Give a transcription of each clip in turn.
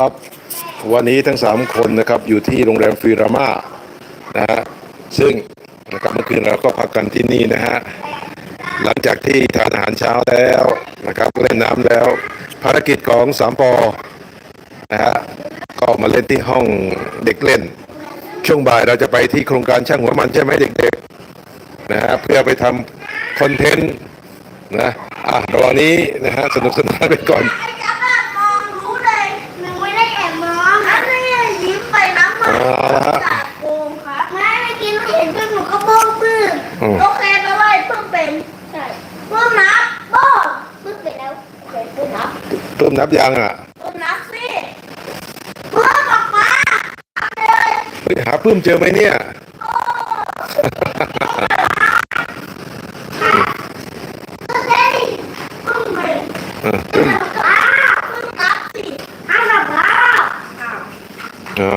ครับ วันนี้ทั้งสามคนนะครับอยู่ที่โรงแรมฟิรามานะฮะซึ่งนะครับเมื่อคืนเราก็พักกันที่นี่นะฮะหลังจากที่ทานอาหารเช้าแล้วนะครับเล่นน้ำแล้ว ภารกิจของสามปอนะฮะก็มาเล่นที่ห้องเด็กเล่น ช่วงบ่ายเราจะไปที่โครงการช่างหัวมันใช่ไหมเด็กๆนะฮะเพื่อไปทำคอนเทนต์นะอะระหว่างนี้นะฮะสนุกสนานไปก่อน จะมามองรู้เลยหนูไม่ได้แอบมองนะไม่ได้ยิ้มไป น้ำมันจากโกงครับแม่ไม่กินเห็นก็หนูก็โบ้ปื้มโอเคไปว่าปื้มเป็นใช่ปื้มนับโบ้ปื้มเป็นแล้วโอเคปื้มนับเพิ่มนับยังอะปื้มนับสิปื้มออกมานับเลยเฮ้ยหาเพิ่มเจอไหมเนี่ย เฮ้ยปื้มเป็น เออ ปื้มอ้าวปื้มนับสิห้ามนับอ้าวอ้าว เอา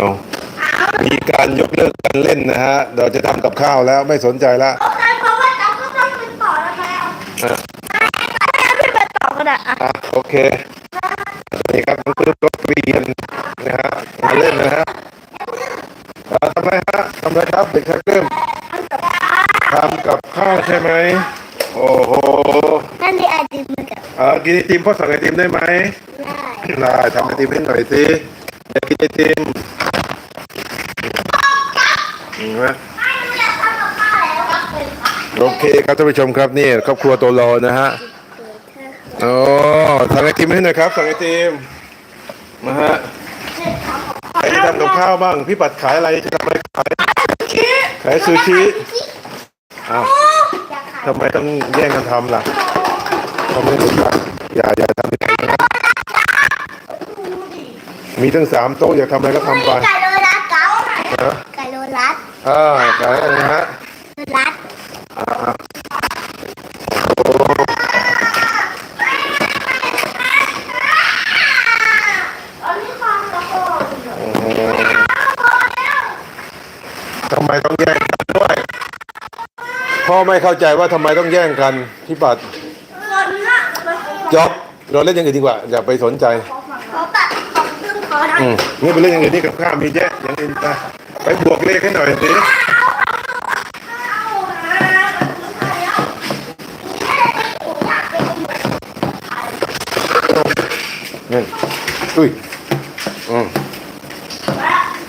อ้าว มี การยกเลิกการเล่นนะฮะเราจะทำกับข้าวแล้วไม่สนใจละโอเคเพราะว่าเราก็ต้องเป็นต่อแล้วแล้วอะพี่ไปต่อก็ได้อะอะโอเคนี่ครับน้องปื้มก็เปลี่ยนนะฮะมาเล่นนะฮะอะทำไรฮะทำไรครับเด็กชายปื้มทำกับข้าวใช่ไหมโอ้โหนั่นที่ไอติมเหมือนกันอะกินไอติมพ่อสั่งไอติมได้ไหมได้ได้ทำไอติมให้หน่อยสิอยากกินไอติมเห็ นไหมไม่รู้อยากทำกับข้าวแล้วครับเป็นครับโอเคครับท่านผู้ชมครับนี่ครอบครัวตัวรอนะฮะโอ้สั่งไอติมให้หน่อยครับสั่งไอติมมาฮะใครจะทำกับข้าวบ้าง พี่ปัดขายอะไรจะทำอะไรขายขายซูชิอ้าวอยากขายทำไมต้องแย่งกันทำล่ะทำไม่ถูกกันอย่าอย่าทำอย่างนั้นนะมีตั้งสามโต๊ะอยากทำอะไรก็ทำไปไก่โรลัสเก๋าไหนนะไก่โรลัสอ่าขายอะไรนะฮะโรลัสอ่าอ่าโอ้อันนี้ความตะโกนทำไมต้องแย่งกันด้วย พ่อไม่เข้าใจว่าทำไมต้องแย่งกันพี่ปัดคนน่ะมันเป็นจ็อบเราเล่นอย่างอื่นดีกว่า อย่าไปสนใจ ขอตัดของซึ่งข อได้อืมนี่ไปเล่นอย่างอื่นนี่กับข้าวมีแยะอย่างอื่นไปไปบวกเลขให้หน่อยสินี่อุ้ยอืม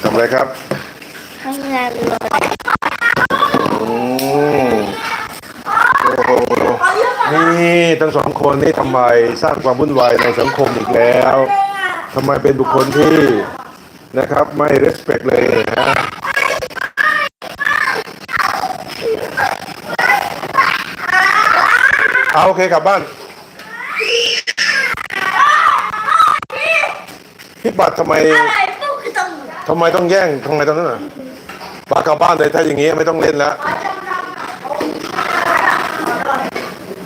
ทำอะไรครับทำงานเลยอืมโอ้โหนี่ทั้งสองคนนี่ทำไมสร้างความวุ่นวายในสังคมอีกแล้ว ทำไมเป็นบุคคลที่นะครับไม่ respect เลยนะ เอาโอเคกลับบ้านพี่ปัดทำไมอะไรปุ๊บคือตรงนี้ทำไมต้องแย่งทำไมตอนนั้นน่ะปากกลับบ้านเลยถ้าอย่างงี้ไม่ต้องเล่นแล้ว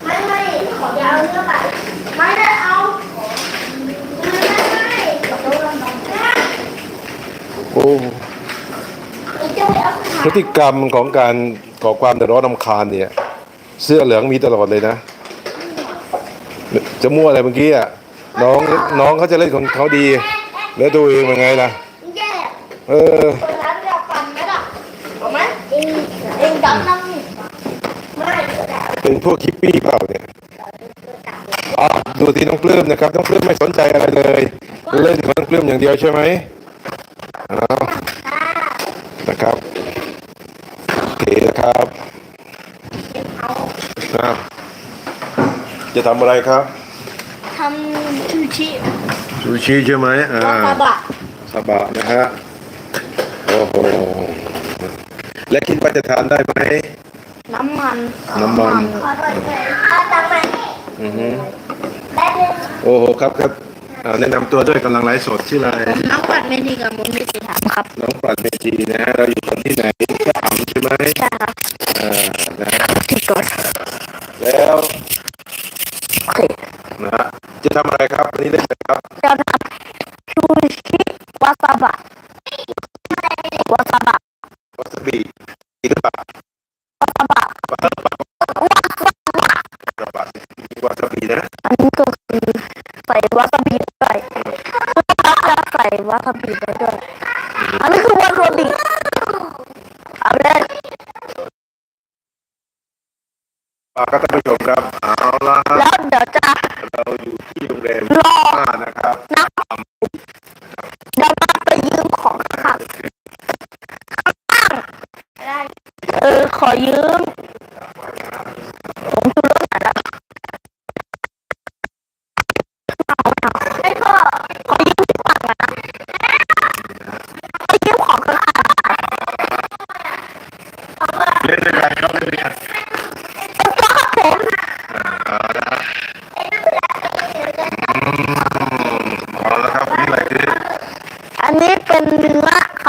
ไม่ไม่ขอยาวเนื้อไปไม่ได้เอาไม่ไม่ขอโทษนะ โอ้พฤติกรรมของการก่อความเดือดร้อนรำคาญเนี่ย เสื้อเหลืองมีตลอดเลยนะ จะมั่วอะไรเมื่อกี้อะน้องน้องเขาจะเล่นของเขาดี แล้วตัวเองเป็นไงล่ะแย่เออคนนั้นจะฟันไหมล่ะเออเป็นพวกคิปปี้เปล่าเนี่ยดูที่น้องปลื้มนะครับน้องปลื้มไม่สนใจอะไรเลย เล่นกับน้องปลื้มอย่างเดียวใช่ไหม นะครับโอเคนะครับอ้าวจะทำอะไรครับทำชูชีซูชิใช่ไหมอ่าวาซาบะซาบะนะฮะโอ้โหและคิดว่าจะทานได้ไหมน้ำมัน น้ำมันขอโทษเลยเอาตังค์มาอือฮึได้เลยโอ้โหครับครับ อ่าแนะนำตัวด้วยกำลังไลฟ์สดชื่ออะไรน้องปัดเมนีกับมุนมิติธรรมครับน้องปรัดเมจีนะฮะเราอยู่กันที่ไหนที่อ่ำใช่ไหมใช่ครับอ่านะฮะที่กดแล้วโอเคนะฮะจะทำอะไรครับวันนี้เล่นอะไรครับ จะทำชูชีวาซาบะวาซาบะ วาซาบิอีกหรือเปล่าวาซาบะ วาซาบิวาซาบิวาซาบินะ อันนี้ก็คือใส่วาซาบิใส่แล้วก็ใส่ วาซาบิไปด้วย อันนี้คือวาซาบิเอาเลย อ่า ครับท่านผู้ชมครับเอาละฮะแล้วเดี๋ยวจะเราอยู่ที่โรงแรมรออ่านะครับนะครับ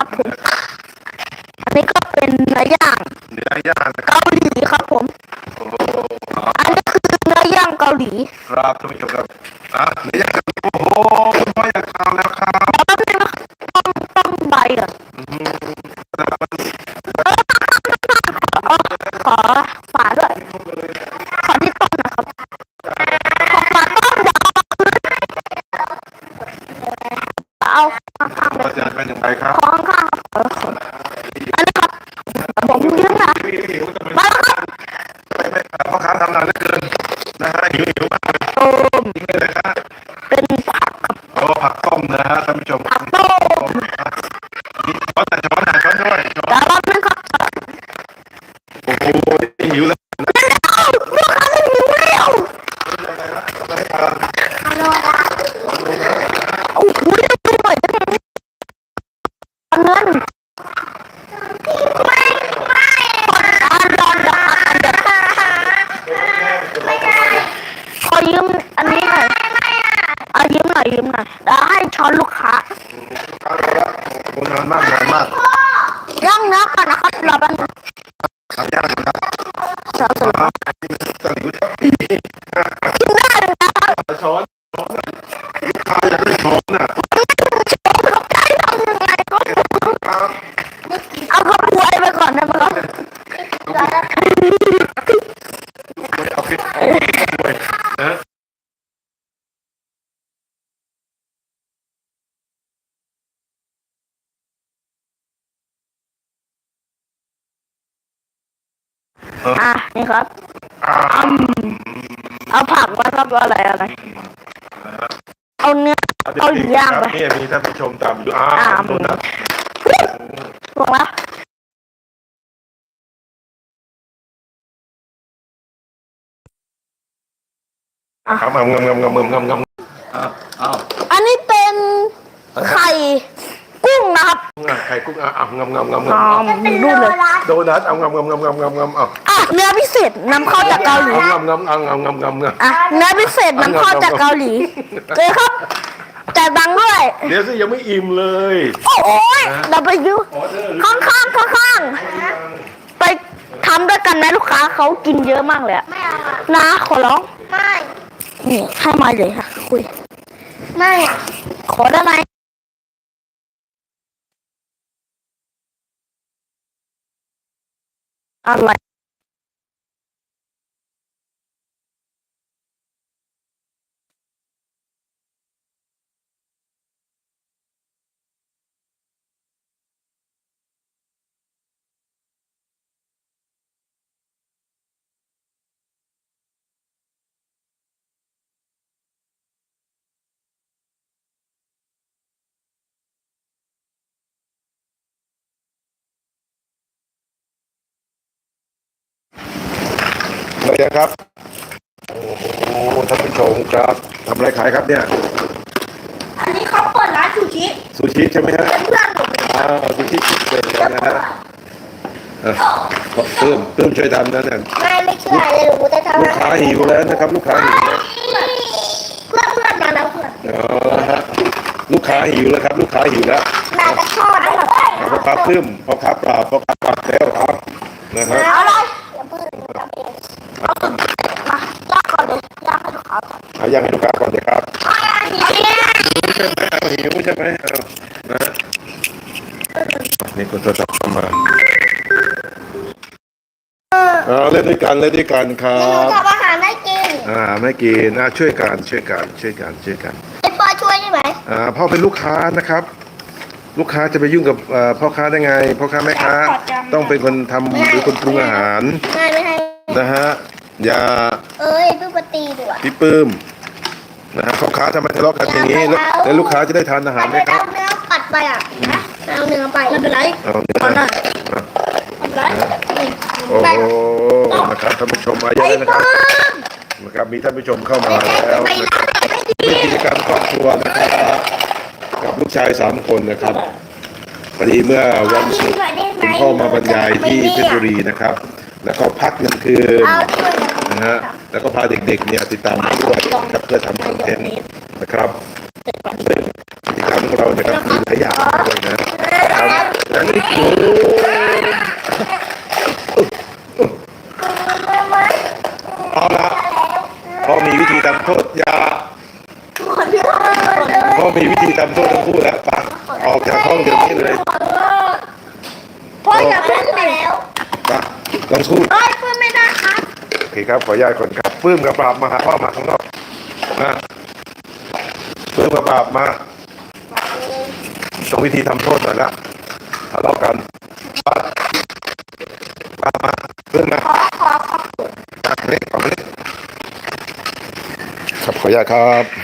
ครับผม อันนี้ก็เป็นเนื้อย่างเนื้อย่างนะครับเกาหลีครับผม โอ้โหอันนี้คือเนื้อย่างเกาหลี ครับท่านผู้ชมครับอะเนื้อย่าง นะฮะท่านผู้ชมผักต้มช้อนแต่ช้อนหาช้อนด้วยช้อน แล้วรอบนึงครับ โอ้โหหิวแล้ว ลูกค้าไม่หิวแล้วโอ้โหเรียบร้อยจังเลยอันนั้นไม่ไม่อันรอนเดี๋ยวครับอันเดี๋ยวขอยืมอันนี้หน่อยเอายืมหน่อยยืมหน่อยแล้วให้ช้อนลูกค้า คนนานมากนานมากย่างเนื้อก่อนนะครับรอแป๊บนึงทำยากนะครับช้อนสุดตอนนี้ก็กินได้เลยนะครับช้อนช้อนลูกค้าอยากได้ช้อนน่ะ ได้ทำยังไงก็ ครับ เอาข้าวบวยไปก่อนได้ไหมครับ เอาพริกด้วยนะ อะนี่ครับอ่าเอาผักไว้ครับอะไรอะไร เอาเนื้อเอาหลีย่างไปนี่มีท่านผู้ชมตามอยู่อ่าอ่าโน่นนะถูกแล้วครับงำงำงำงำงำงำงำอ้าวอ้าวอันนี้เป็นไข่ กุ้งนะครับไข่กุ้งอะอะงำงำงำอ๋องำดูเลยโดนัทเอางำงำงำงำงำงำเอาอะเนื้อพิเศษนำเข้าจากเกาหลีเอางำงำเอางำงำงำงำอะเนื้อพิเศษนำเข้าจากเกาหลีเลยครับจ่ายตังค์ด้วย เดี๋ยวสิยังไม่อิ่มเลย โอ้ยเราไปดูข้างข้างข้างข้างๆไปทำด้วยกันไหมลูกค้าเขากินเยอะมากเลยอะไม่เอาอะนะขอร้องไม่นี่ให้มาเลยค่ะคุยไม่อะขอได้ไหม อะไรอะไรครับ โอ้โหท่านผู้ชมครับทำอะไรขายครับเนี่ยอันนี้เขาเปิดร้านซูชิซูชิใช่ไหมฮะเป็นเพื่อนหนูเลยอ่าซูชิเปิดแล้วนะฮะเออเพิ่มเพิ่มช่วยทำนะเนี่ยไม่ไม่เชื่อเลยหนูจะทำลูกค้าหิวแล้วนะครับ ลูกค้าหิวแล้วเพื่อนเพื่อนมาแล้วเพื่อนเอาละฮะลูกค้าหิวแล้วครับ ลูกค้าหิวแล้วน่าจะชอบนะครับเอาพ่อค้าปลื้มพ่อค้าปราบพ่อค้าปราบแล้วครับนะฮะเอาเลยอย่าเพิ่งหนูทำเอง มาลากก่อนเลยลากให้ลูกค้าก่ อนเอายังให้ลูกค้าก่อนเลยครับอันนี้หิวใช่ไหมเอาหิวใช่ไหมเอานะฮะนี่ก็จะทำมาเอาเล่นด้วยกันเล่นด้วยกันครัเดี๋ยวหนูบ ทำอาหารให้กินอ่าไม่กินนะช่วยกันช่วยกันช่วยกันช่วยกันไอ้ปอช่วยได้ไหมอ่าพ่อเป็นลูกค้านะครับ ลูกค้าจะไปยุ่งกับเอ่อพ่อค้าได้ไงพ่อค้าแม่ค้า ต้องเป็นคนทำหรือคนปรุงอาหารไม่ไม่ให้ นะฮะอย่าเอ้ยเพิ่งปตีดีกว่าพี่ปื้ม นะฮะพ่อค้าทำไมทะเลาะกันอย่างนี้แล้วแล้วลูกค้าจะได้ทานอาหารไหมครับเอาเนื้อปัดไปอะเอาเนื้อไปไม่เป็นไรเอาเนื้อเอาหน่นะอยไม่เป็นไรโอ้โหนะครับท่านผู้ชมมาเยไอ้อะนะคปื้รับมนะครับมีท่านผู้ชมเข้ามาแล้วไปนะคร้ารับนไม่ดี เป็นกิจกรรมครอบครัวนะครับกับลูกชายสามคนนะครับพอดีเมื่อวันศุกร์คุณพ่อมาบรรยายที่เพชรบุรีนะครับ แล้วก็พักหนึ่งคืนเอาช่วยนะฮะ แล้วก็พาเด็กๆเนี่ยติดตามด้วยนะครับเพื่อทำคอนเทนต์นะครับซึ่งกิจกรรมของเราเนี่ยครับมีหลายอย่างด้วยนะครับแล้วนี่คือเอาละพอมีวิธีทำโทษยาพอมีวิธีทำโทษทั้งคู่แล้วปะออกจากห้องเดี๋ยวนี้เลยพ่ออย่าเพิ่งแล้วปะลองสู้ ครับ ขออนุญาตคนครับปื้มกับปราบมาหาพ่อมาข้างนอกนะปื้มกับปราบมาตรงวิธีทำโทษหน่อยละทะเลาะกันปาปามาปื้มมาอะนี่ขอมานี่ครับขออนุญาตครับ